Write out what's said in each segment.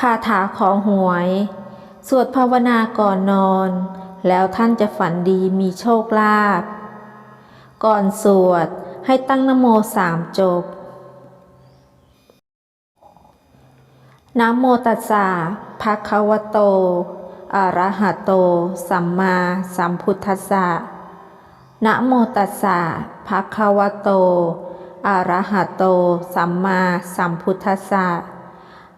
คาถาของหวย สวดภาวนาก่อนนอน แล้วท่านจะฝันดีมีโชคลาภ ก่อนสวดให้ตั้งนโมสามจบนะโมตัสสะภะคะวะโต อะระหะโต สัมมาสัมพุทธัสสะนะโมตัสสะภะคะวะโต อะระหะโต สัมมาสัมพุทธัสสะ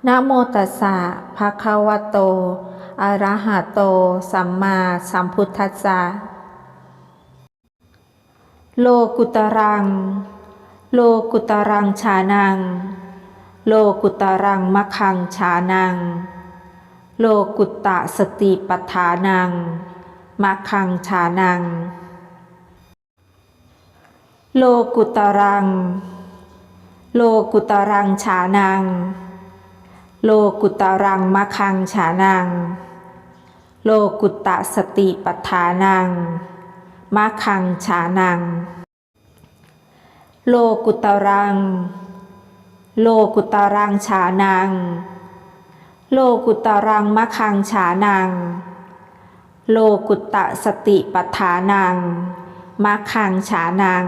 นะโมตัสสะภะคะวะโต อะระหะโต สัมมาสัมพุทธัสสะ โลกุตรัง โลกุตรังชานัง โลกุตรังมะคังชานัง โลกุตตะสติปัฏฐานังมะคังชานัง โลกุตรัง โลกุตรังชานัง โลกุตรังมะคังชานัง โลกุตตะสติปัฏฐานังมะคังชานัง โลกุตรัง โลกุตรังชานัง โลกุตรังมะคังชานัง โลกุตตะสติปัฏฐานังมะคังชานัง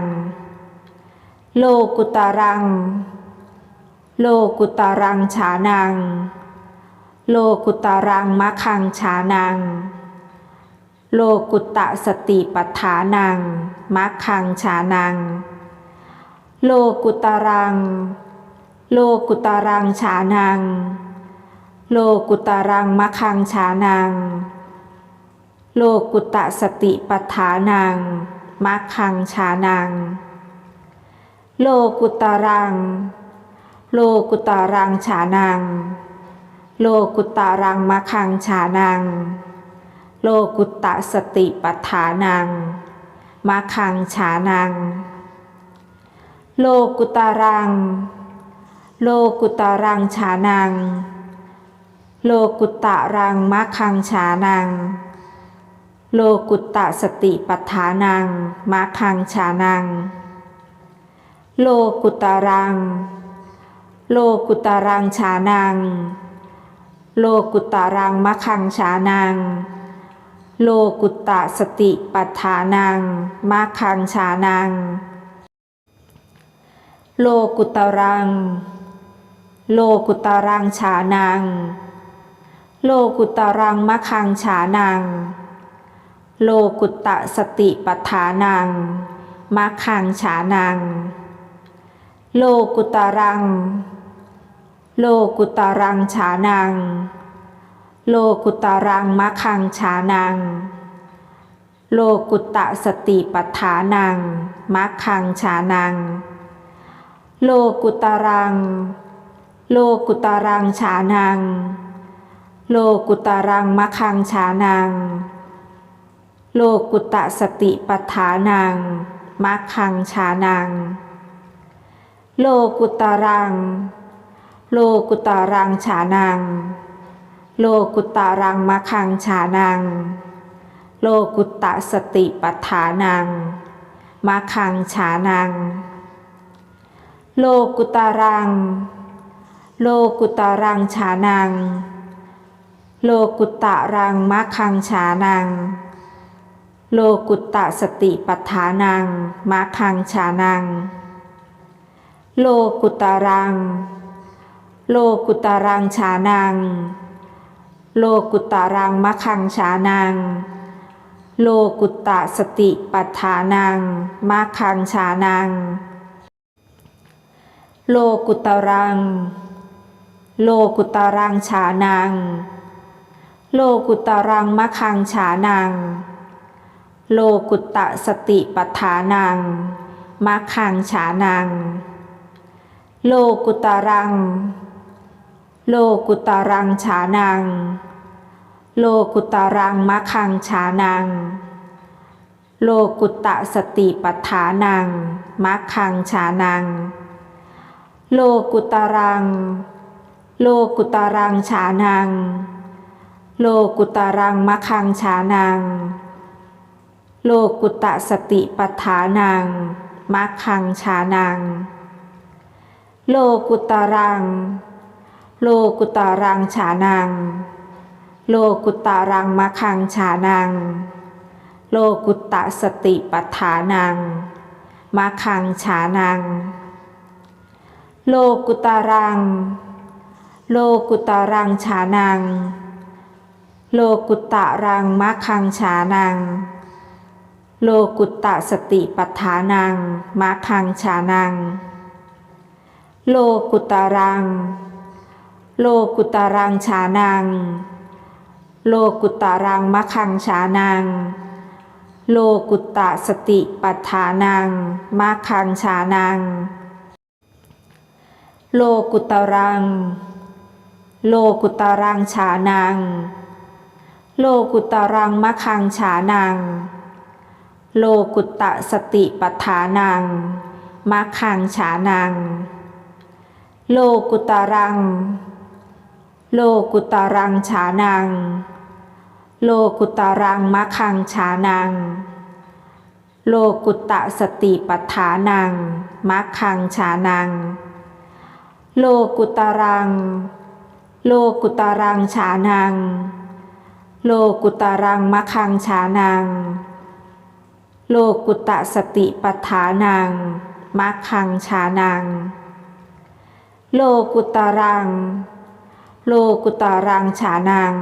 โลกุตรัง โลกุตรังชานัง โลกุตรังมะคังชานัง โลกุตตะสติปัฏฐานังมะคังชานัง โลกุตรัง โลกุตรังชานัง โลกุตรังมะคังชานัง โลกุตตะสติปัฏฐานังมะคังชานัง โลกุตรัง โลกุตารังชานัง โลกุตารังมะคังชานัง โลกุตตะสติปัฏฐานังมะคังชานัง โลกุตารัง โลกุตารังชานัง โลกุตตะรังมะคังชานัง โลกุตตะสติปัฏฐานังมะคังชานัง โลกุตารัง โลกุตารังชานัง โลกุตารังมะคังชานัง โลกุตตะสติปัฏฐานังมะคังชานัง โลกุตารัง โลกุตารังชานัง โลกุตารังมะคังชานัง โลกุตตะสติปัฏฐานังมะคังชานังโลกุตารัง โลกุตารังชานัง โลกุตารังมะคังชานัง โลกุตตะสติปัฏฐานังมะคังชานัง โลกุตารัง โลกุตารังชานัง โลกุตารังมะคังชานัง โลกุตตะสติปัฏฐานังมะคังชานัง โลกุตารัง โลกุตารังชานัง โลกุตารังมะคังชานัง โลกุตตะสติปัฏฐานังมะคังชานัง โลกุตารัง โลกุตารังชานัง โลกุตตะรังมะคังชานัง โลกุตตะสติปัฏฐานังมะคังชานัง โลกุตารัง โลกุตารังชานัง โลกุตารังมะคังชานัง โลกุตตะสติปัฏฐานังมะคังชานัง โลกุตารัง โลกุตารังชานัง โลกุตารังมะคังชานัง โลกุตตะสติปัฏฐานังมะคังชานังโลกุตารัง โลกุตารังชานัง โลกุตารังมะคังชานัง โลกุตตะสติปัฏฐานังมะคังชานัง โลกุตารัง โลกุตารังชานัง โลกุตารังมะคังชานัง โลกุตตะสติปัฏฐานังมะคังชานัง โลกุตารัง โลกุตารังฉานัง โลกุตารังมะคังฉานัง โลกุตตะสติปัฏฐานังมะคังฉานัง โลกุตารัง โลกุตารังฉานัง โลกุตตะรังมะคังฉานัง โลกุตตะสติปัฏฐานังมะคังฉานัง โลกุตารัง โลกุตารังฉานัง โลกุตารังมะคังฉานัง โลกุตตะสติปัฏฐานังมะคังฉานัง โลกุตารัง โลกุตารังฉานัง โลกุตารังมะคังฉานัง โลกุตตะสติปัฏฐานังมะคังฉานัง โลกุตารัง โลกุตารังฉานัง โลกุตารังมะคังฉานัง โลกุตตะสติปัฏฐานังมะคังฉานัง โลกุตารัง โลกุตารังฉานัง โลกุตารังมะคังฉานัง โลกุตตะสติปัฏฐานังมะคังฉานัง โลกุตารัง โลกุตารังฉานัง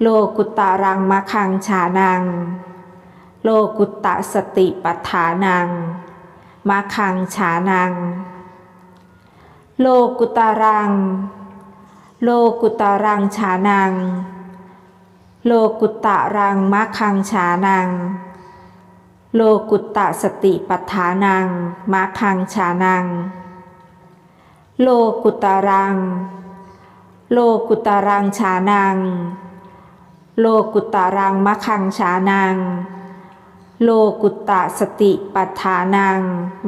โลกุตารังมะคังฉานัง โลกุตตะสติปัฏฐานังมะคังฉานัง โลกุตารัง โลกุตารังฉานัง โลกุตะรังมะคังฉานัง โลกุตตะสติปัฏฐานังมะคังฉานัง โลกุตารัง โลกุตารังฉานัง โลกุตารังมะคังฉานัง โลกุตตะสติปัฏฐานัง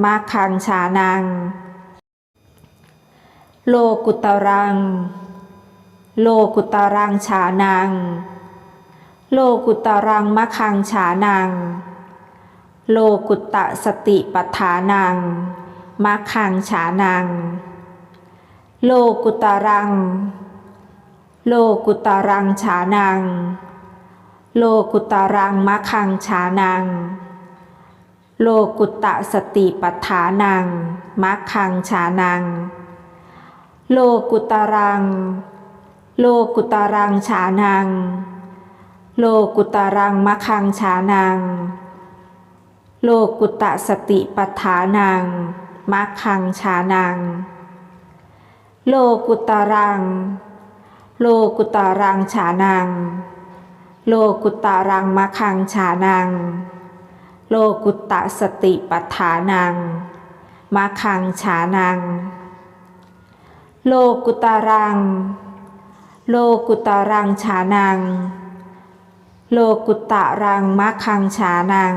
มะคังฉานัง โลกุตารัง โลกุตารังฉานัง โลกุตารังมะคังฉานัง โลกุตตะสติปัฏฐานังมะคังฉานังโลกุตารัง โลกุตารังฉานัง โลกุตารังมะคังฉานัง โลกุตตะสติปัฏฐานังมะคังฉานัง โลกุตารัง โลกุตารังฉานัง โลกุตารังมะคังฉานัง โลกุตตะสติปัฏฐานังมะคังฉานัง โลกุตารัง โลกุตารังฉานัง โลกุตารังมะคังฉานัง โลกุตตะสติปัฏฐานังมะคังฉานัง โลกุตารัง โลกุตารังฉานัง โลกุตตะรังมะคังฉานัง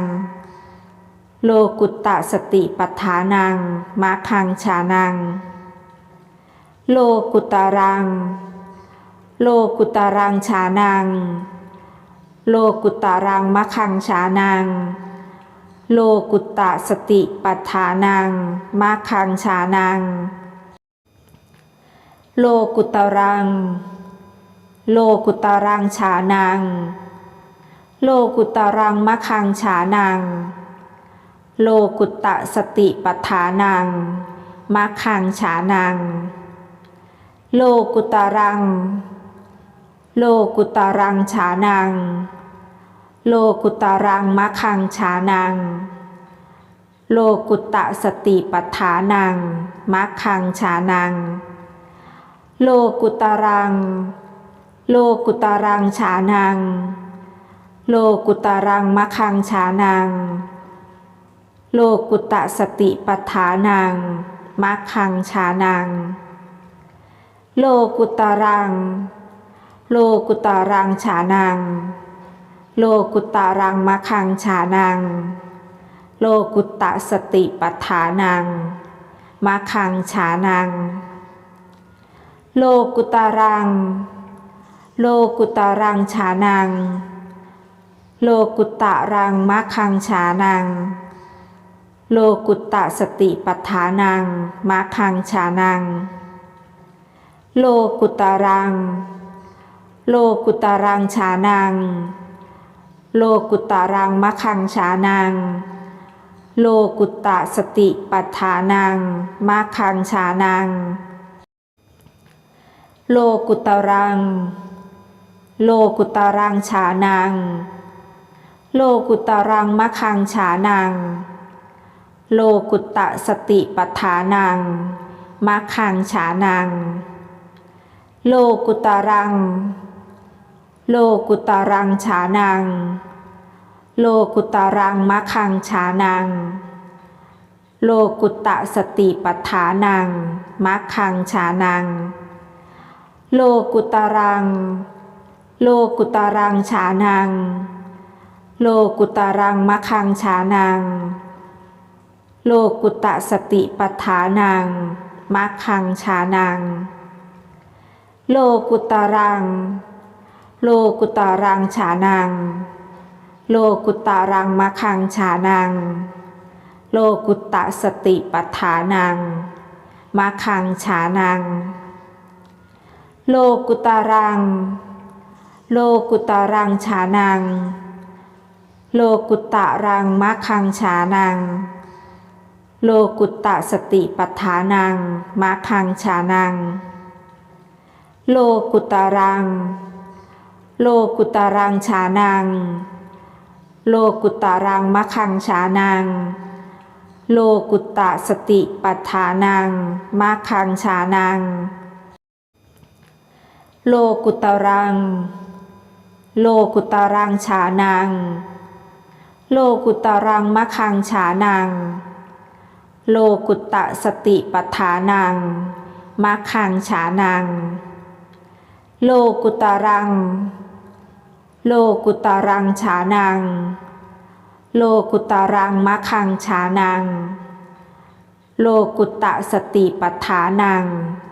โลกุตตะสติปัฏฐานังมะคังฉานัง โลกุตารัง โลกุตารังฉานัง โลกุตารังมะคังฉานัง โลกุตตะสติปัฏฐานังมะคังฉานัง โลกุตารัง โลกุตารังฉานัง โลกุตารังมะคังฉานัง โลกุตตะสติปัฏฐานังมะคังฉานังโลกุตารัง โลกุตารังฉานัง โลกุตารังมะคังฉานัง โลกุตตะสติปัฏฐานังมะคังฉานัง โลกุตารัง โลกุตารังฉานัง โลกุตารังมะคังฉานัง โลกุตตะสติปัฏฐานังมะคังฉานัง โลกุตารัง โลกุตารังฉานัง โลกุตารังมะคังฉานัง โลกุตตะสติปัฏฐานังมะคังฉานัง โลกุตารัง โลกุตารังฉานัง โลกุตะรังมะคังฉานัง โลกุตตะสติปัฏฐานังมะคังฉานัง โลกุตารัง โลกุตารังฉานัง โลกุตารังมะคังฉานัง โลกุตตะสติปัฏฐานังมะคังฉานัง โลกุตารัง โลกุตารังฉานัง โลกุตารังมะคังฉานัง โลกุตตะสติปัฏฐานังมะคังฉานังโลกุตารัง โลกุตรังฉานัง โลกุตรังมะคังฉานัง โลกุตตะสติปัฏฐานังมะคังฉานัง โลกุตรัง โลกุตรังฉานัง โลกุตรังมะคังฉานัง โลกุตตะสติปัฏฐานังมะคังฉานัง โลกุตรัง โลกุตารังฉานัง โลกุตารังมะคังฉานัง โลกุตตะสติปัฏฐานังมะคังฉานัง โลกุตารัง โลกุตารังฉานัง โลกุตตะรังมะคังฉานัง โลกุตตะสติปัฏฐานังมะคังฉานัง โลกุตารัง โลกุตารังฉานัง โลกุตารังมะคังฉานัง โลกุตตะสติปัฏฐานังมะคังฉานัง โลกุตารัง โลกุตารังฉานัง โลกุตารังมะคังฉานัง โลกุตตะสติปัฏฐานังมะคังฉานังโลกุตารัง โลกุตรังฉานัง โลกุตรังมะคังฉานัง โลกุตตะสติปัฏฐานัง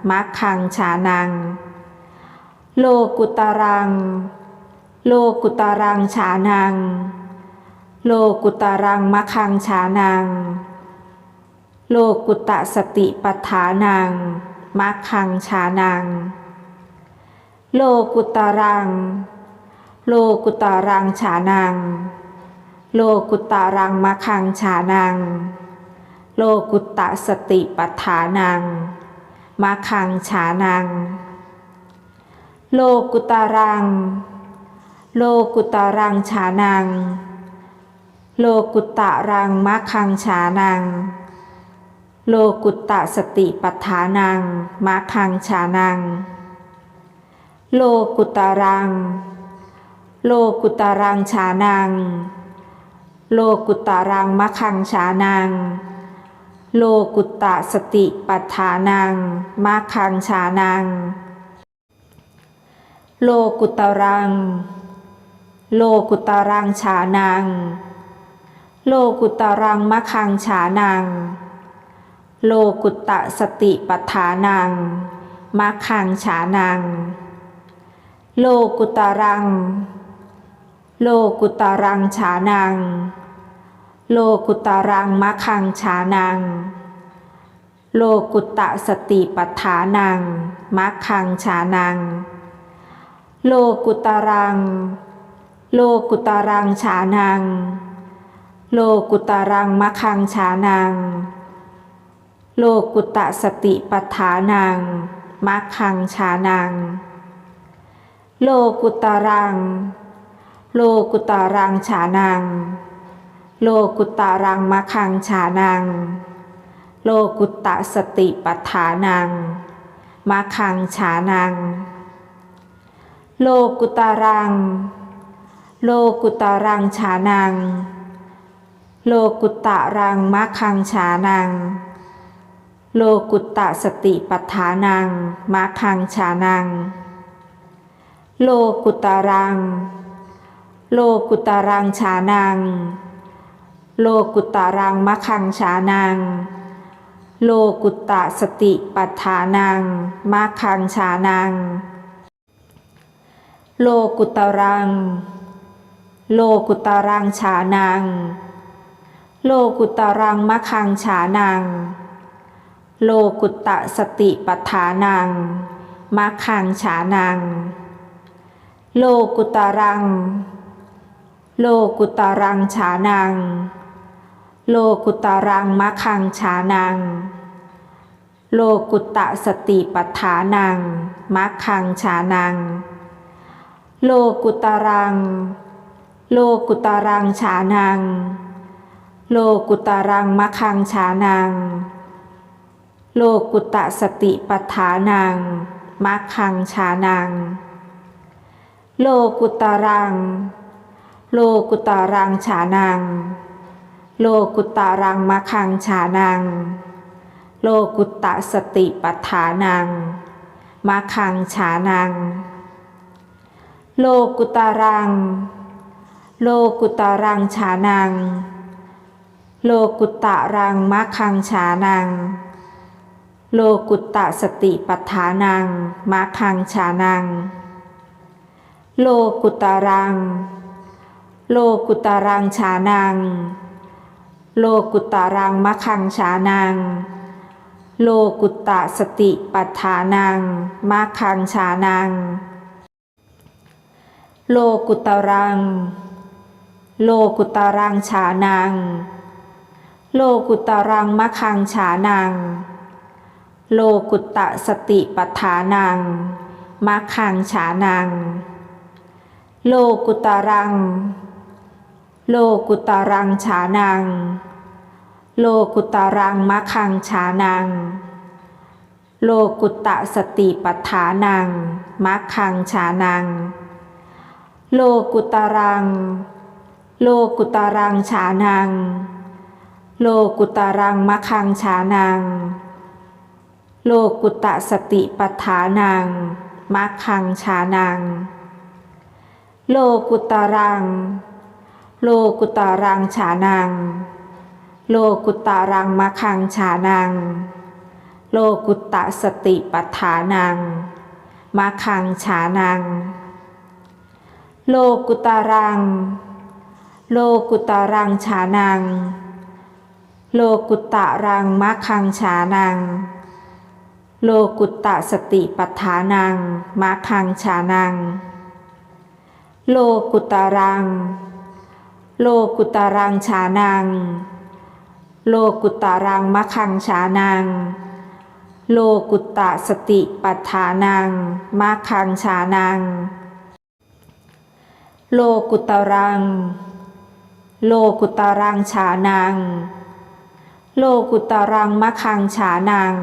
มะคังฉานัง โลกุตรัง โลกุตรังฉานัง โลกุตรังมะคังฉานัง โลกุตตะสติปัฏฐานังมะคังฉานัง โลกุตรัง โลกุตารังฉานัง โลกุตารังมะคังฉานัง โลกุตตะสติปัฏฐานังมะคังฉานัง โลกุตารัง โลกุตารังฉานัง โลกุตตะรังมะคังฉานัง โลกุตตะสติปัฏฐานังมะคังฉานัง โลกุตารัง โลกุตารังฉานัง โลกุตารังมะคังฉานัง โลกุตตะสติปัฏฐานังมะคังฉานัง โลกุตารัง โลกุตารังฉานัง โลกุตารังมะคังฉานัง โลกุตตะสติปัฏฐานังมะคังฉานัง โลกุตารัง โลกุตารังฉานัง โลกุตารังมะคังฉานัง โลกุตตะสติปัฏฐานังมะคังฉานัง โลกุตารัง โลกุตารังฉานัง โลกุตารังมะคังฉานัง โลกุตตะสติปัฏฐานังมะคังฉานัง โลกุตารัง โลกุตารังฉานัง โลกุตารังมะคังฉานัง โลกุตตะสติปัฏฐานังมะคังฉานัง โลกุตารัง โลกุตารังฉานัง โลกุตตะรังมะคังฉานัง โลกุตตะสติปัฏฐานังมะคังฉานัง โลกุตารัง โลกุตารังฉานัง โลกุตารังมะคังฉานัง โลกุตตะสติปัฏฐานังมะคังฉานัง โลกุตารัง โลกุตารังฉานัง โลกุตารังมะคังฉานัง โลกุตตะสติปัฏฐานังมัคคังฉานัง โลกุตารัง โลกุตรังฉานัง โลกุตรังมัคคังฉานัง โลกุตตะสติปัฏฐานังมัคคังฉานัง โลกุตรัง โลกุตรังฉานัง โลกุตรังมัคคังฉานัง โลกุตตะสติปัฏฐานังมัคคังฉานัง โลกุตรัง โลกุตารังฉานัง โลกุตารังมัคคังฉานัง โลกุตตะสติปัฏฐานังมัคคังฉานัง โลกุตารัง โลกุตารังฉานัง โลกุตตะรังมัคคังฉานัง โลกุตตะสติปัฏฐานังมัคคังฉานัง โลกุตารัง โลกุตารังฉานัง โลกุตารังมัคคังฉานัง โลกุตตะสติปัฏฐานังมัคคังฉานัง โลกุตรัง โลกุตรังฉานัง โลกุตรังมัคคังฉานัง โลกุตตะสติปัฏฐานังมัคคังฉานังโลกุตรัง โลกุตรังฉานัง โลกุตรังมัคคังฉานัง โลกุตตะสติปัฏฐานังมัคคังฉานัง โลกุตรัง โลกุตรังฉานัง โลกุตรังมัคคังฉานัง โลกุตตะสติปัฏฐานังมัคคังฉานัง โลกุตรัง โลกุตารังฉานัง โลกุตารังมัคคังฉานัง โลกุตตะสติปัฏฐานังมัคคังฉานัง โลกุตารัง โลกุตารังฉานัง โลกุตตะรังมัคคังฉานัง โลกุตตะสติปัฏฐานังมัคคังฉานัง โลกุตารัง โลกุตารังฉานัง โลกุตารังมัคคังฉานัง โลกุตตะสติปัฏฐานังมัคคังฉานัง โลกุตารัง โลกุตารังฉานัง โลกุตารังมัคคังฉานัง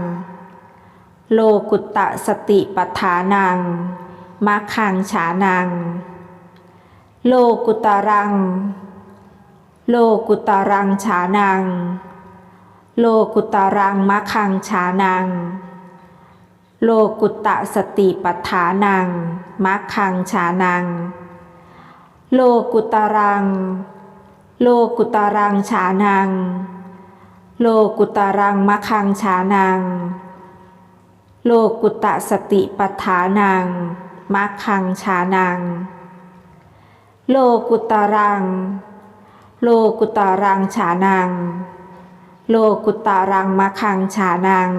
โลกุตตะสติปัฏฐานังมัคคังฉานัง โลกุตารัง โลกุตารังฉานัง โลกุตารังมัคคังฉานัง โลกุตตะสติปัฏฐานังมัคคังฉานัง โลกุตารัง โลกุตารังฉานัง โลกุตารังมัคคังฉานัง โลกุตตะสติปัฏฐานังมัคคังฉานัง โลกุตารัง โลกุตารังฉานัง โลกุตารังมัคคังฉานัง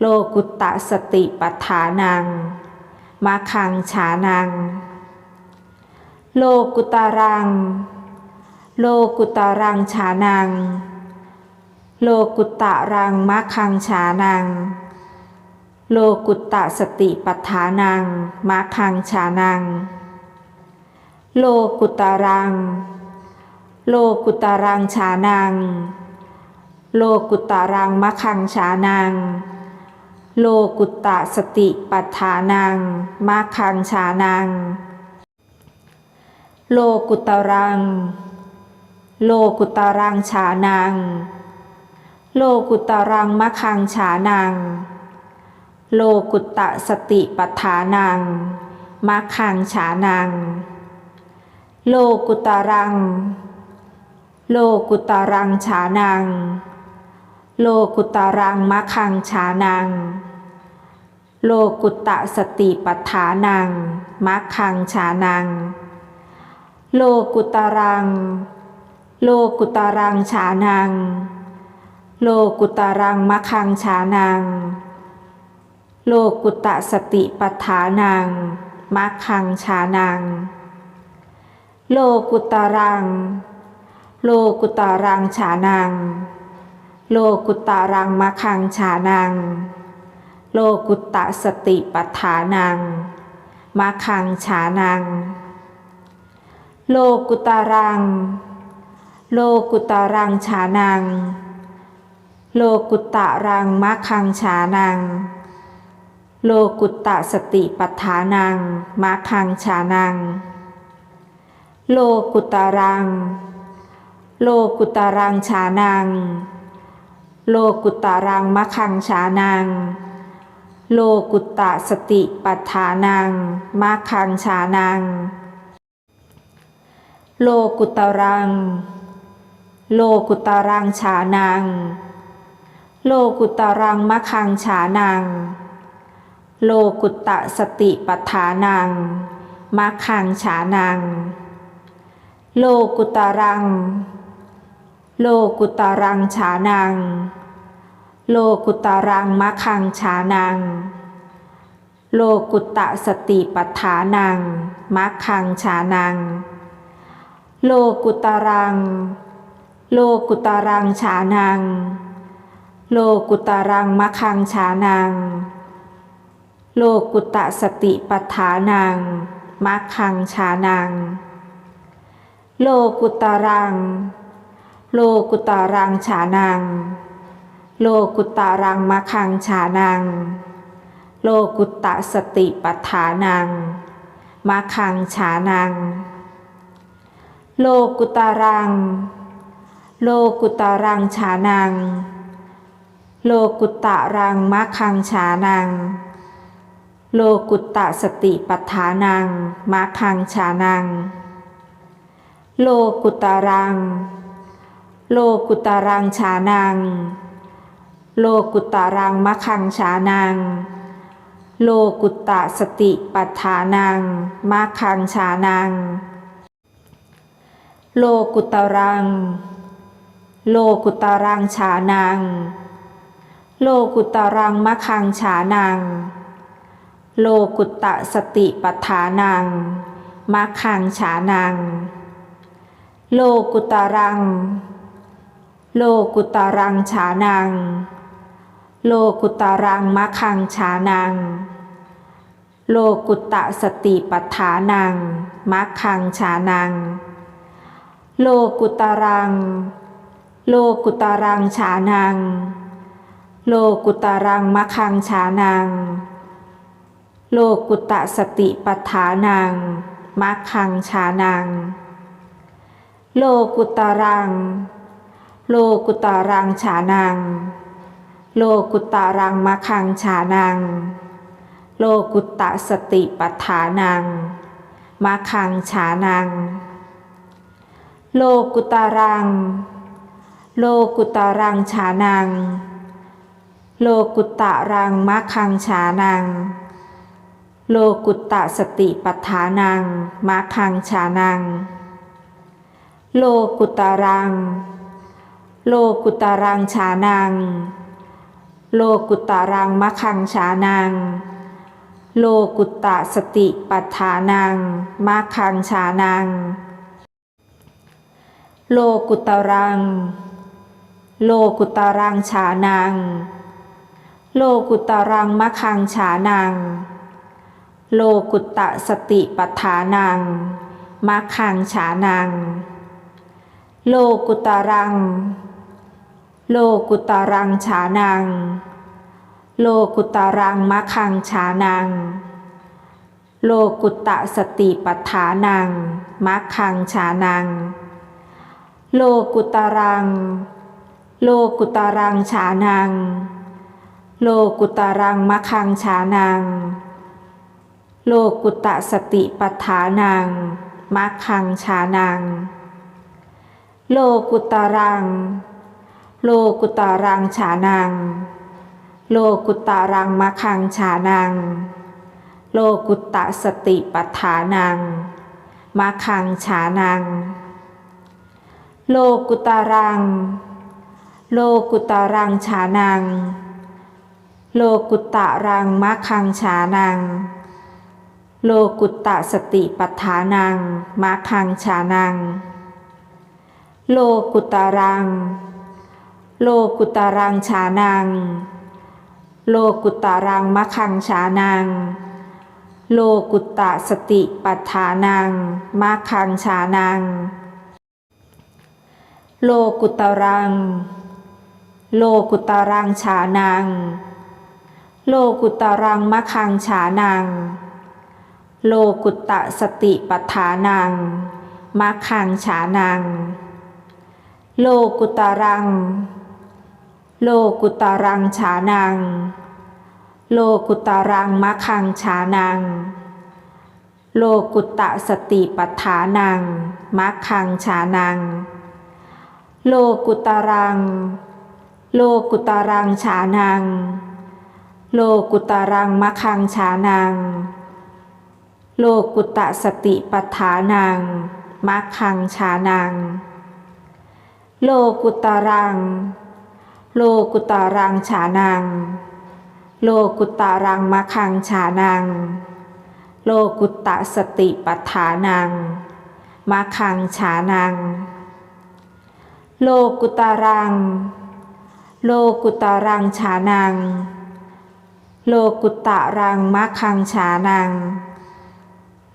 โลกุตตะสติปัฏฐานังมัคคังฉานัง โลกุตารัง โลกุตารังฉานัง โลกุตตะรังมัคคังฉานัง โลกุตตะสติปัฏฐานังมัคคังฉานัง โลกุตารัง โลกุตารังฉานัง โลกุตารังมัคคังฉานัง โลกุตตะสติปัฏฐานังมัคคังฉานัง โลกุตารัง โลกุตารังฉานัง โลกุตารังมัคคังฉานัง โลกุตตะสติปัฏฐานังมัคคังฉานัง โลกุตารัง โลกุตารังฉานัง โลกุตารังมัคคังฉานัง โลกุตตะสติปัฏฐานังมัคคังฉานัง โลกุตารัง โลกุตารังฉานัง โลกุตารังมัคคังฉานัง โลกุตตะสติปัฏฐานังมัคคังชานัง โลกุตารัง โลกุตารังฉานัง โลกุตารังมัคคังฉานัง โลกุตตะสติปัฏฐานังมัคคังฉานัง โลกุตารัง โลกุตารังฉานัง โลกุตตะรังมัคคังฉานัง โลกุตตะสติปัฏฐานังมัคคังฉานัง โลกุตารัง โลกุตารังฉานัง โลกุตารังมัคคังฉานัง โลกุตตะสติปัฏฐานังมัคคังฉานัง โลกุตารัง โลกุตารังฉานัง โลกุตารังมัคคังฉานัง โลกุตตะสติปัฏฐานังมัคคังฉานัง โลกุตารัง โลกุตรังฉานัง โลกุตรังมัคคังฉานัง โลกุตตะสติปัฏฐานังมัคคังฉานัง โลกุตรัง โลกุตรังฉานัง โลกุตรังมัคคังฉานัง โลกุตตะสติปัฏฐานังมัคคังฉานัง โลกุตรัง โลกุตารังฉานัง โลกุตารังมัคคังฉานัง โลกุตตะสติปัฏฐานังมัคคังฉานัง โลกุตารัง โลกุตารังฉานัง โลกุตตะรังมัคคังฉานัง โลกุตตะสติปัฏฐานังมัคคังฉานัง โลกุตารัง โลกุตารังฉานัง โลกุตารังมัคคังฉานัง โลกุตตะสติปัฏฐานังมัคคังฉานัง โลกุตารัง โลกุตารังฉานัง โลกุตารังมัคคังฉานัง โลกุตตะสติปัฏฐานังมัคคังฉานัง โลกุตารัง โลกุตารังฉานัง โลกุตารังมัคคังฉานัง โลกุตตะสติปัฏฐานังมัคคังฉานัง โลกุตารัง โลกุตารังฉานัง โลกุตารังมัคคังฉานัง โลกุตตะสติปัฏฐานังมัคคังฉานัง โลกุตารัง โลกุตารังฉานัง โลกุตารังมัคคังฉานัง โลกุตตะสติปัฏฐานังมัคคังฉานัง โลกุตารัง โลกุตารังฉานัง โลกุตตะรังมัคคังฉานัง โลกุตตะสติปัฏฐานังมัคคังฉานัง โลกุตารัง โลกุตารังฉานัง โลกุตารังมัคคังฉานัง โลกุตตะสติปัฏฐานังมัคคังฉานัง โลกุตารัง โลกุตารังฉานัง โลกุตารังมัคคังฉานัง โลกุตตะสติปัฏฐานังมัคคังฉานังโลกุตารัง โลกุตรังฉานัง โลกุตรังมัคคังฉานัง โลกุตตะสติปัฏฐานังมัคคังฉานัง โลกุตรัง โลกุตรังฉานัง โลกุตรังมัคคังฉานัง โลกุตตะสติปัฏฐานังมัคคังฉานัง โลกุตรัง โลกุตารังฉานัง โลกุตารังมัคคังฉานัง โลกุตตะสติปัฏฐานังมัคคังฉานัง โลกุตารัง โลกุตารังฉานัง โลกุตตะรังมัคคังฉานัง โลกุตตะสติปัฏฐานังมัคคังฉานัง โลกุตตะรัง โลกุตตะรังฉานัง โลกุตตะรังมัคคังฉานัง โลกุตตะสติปัฏฐานังมัคคังฉานัง โลกุตตะรัง โลกุตตะรังฉานัง โลกุตตะรังมัคคังฉานัง โลกุตตะสติปัฏฐานังมัคคังฉานังโลกุตตะรัง โลกุตตะรังฉานัง โลกุตตะรังมัคคังฉานัง โลกุตตะสติปัฏฐานังมัคคังฉานัง โลกุตตะรัง โลกุตตะรังฉานัง โลกุตตะรังมัคคังฉานัง โลกุตตะสติปัฏฐานังมัคคังฉานัง โลกุตตะรัง โลกุตตะรังฉานัง โลกุตตะรังมัคคังฉานัง โลกุตตะสติปัฏฐานังมัคคังฉานัง โลกุตารัง โลกุตารังฉานัง โลกุตตะรังมัคคังฉานัง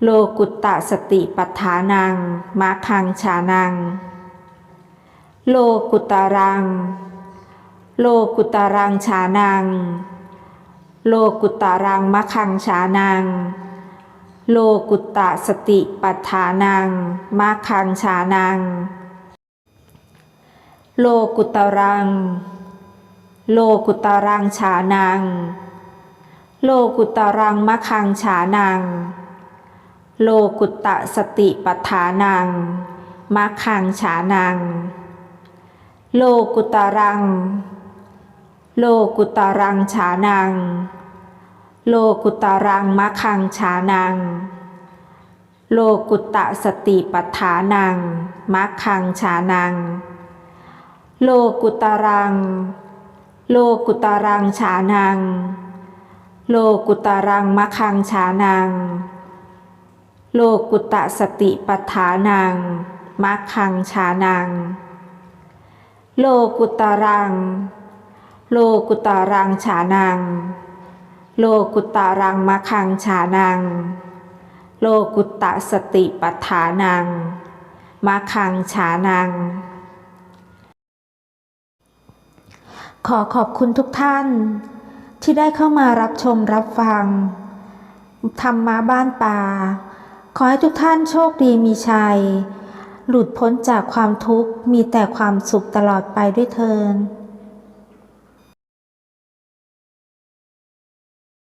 โลกุตตะสติปัฏฐานังมัคคังฉานัง โลกุตารัง โลกุตารังฉานัง โลกุตารังมัคคังฉานัง โลกุตตะสติปัฏฐานังมัคคังฉานัง โลกุตารัง โลกุตารังฉานัง โลกุตารังมะคังฉานัง โลกุตตะสติปัฏฐานังมะคังฉานังโลกุตารัง โลกุตรังฉานัง โลกุตรังมะคังฉานัง โลกุตตะสติปัฏฐานังมะคังฉานัง โลกุตารังโลกุตารังฉานังโลกุตารังมะคังฉานังโลกุตตะสติปัฏฐานังมะคังฉานังโลกุตารัง โลกุตารังฉานัง โลกุตารังมะคังฉานัง โลกุตตะสติปัฏฐานังมะคังฉานัง ขอขอบคุณทุกท่าน ที่ได้เข้ามารับชมรับฟังธรรมะบ้านป่า ขอให้ทุกท่านโชคดีมีชัย หลุดพ้นจากความทุกข์มีแต่ความสุขตลอดไปด้วยเทิน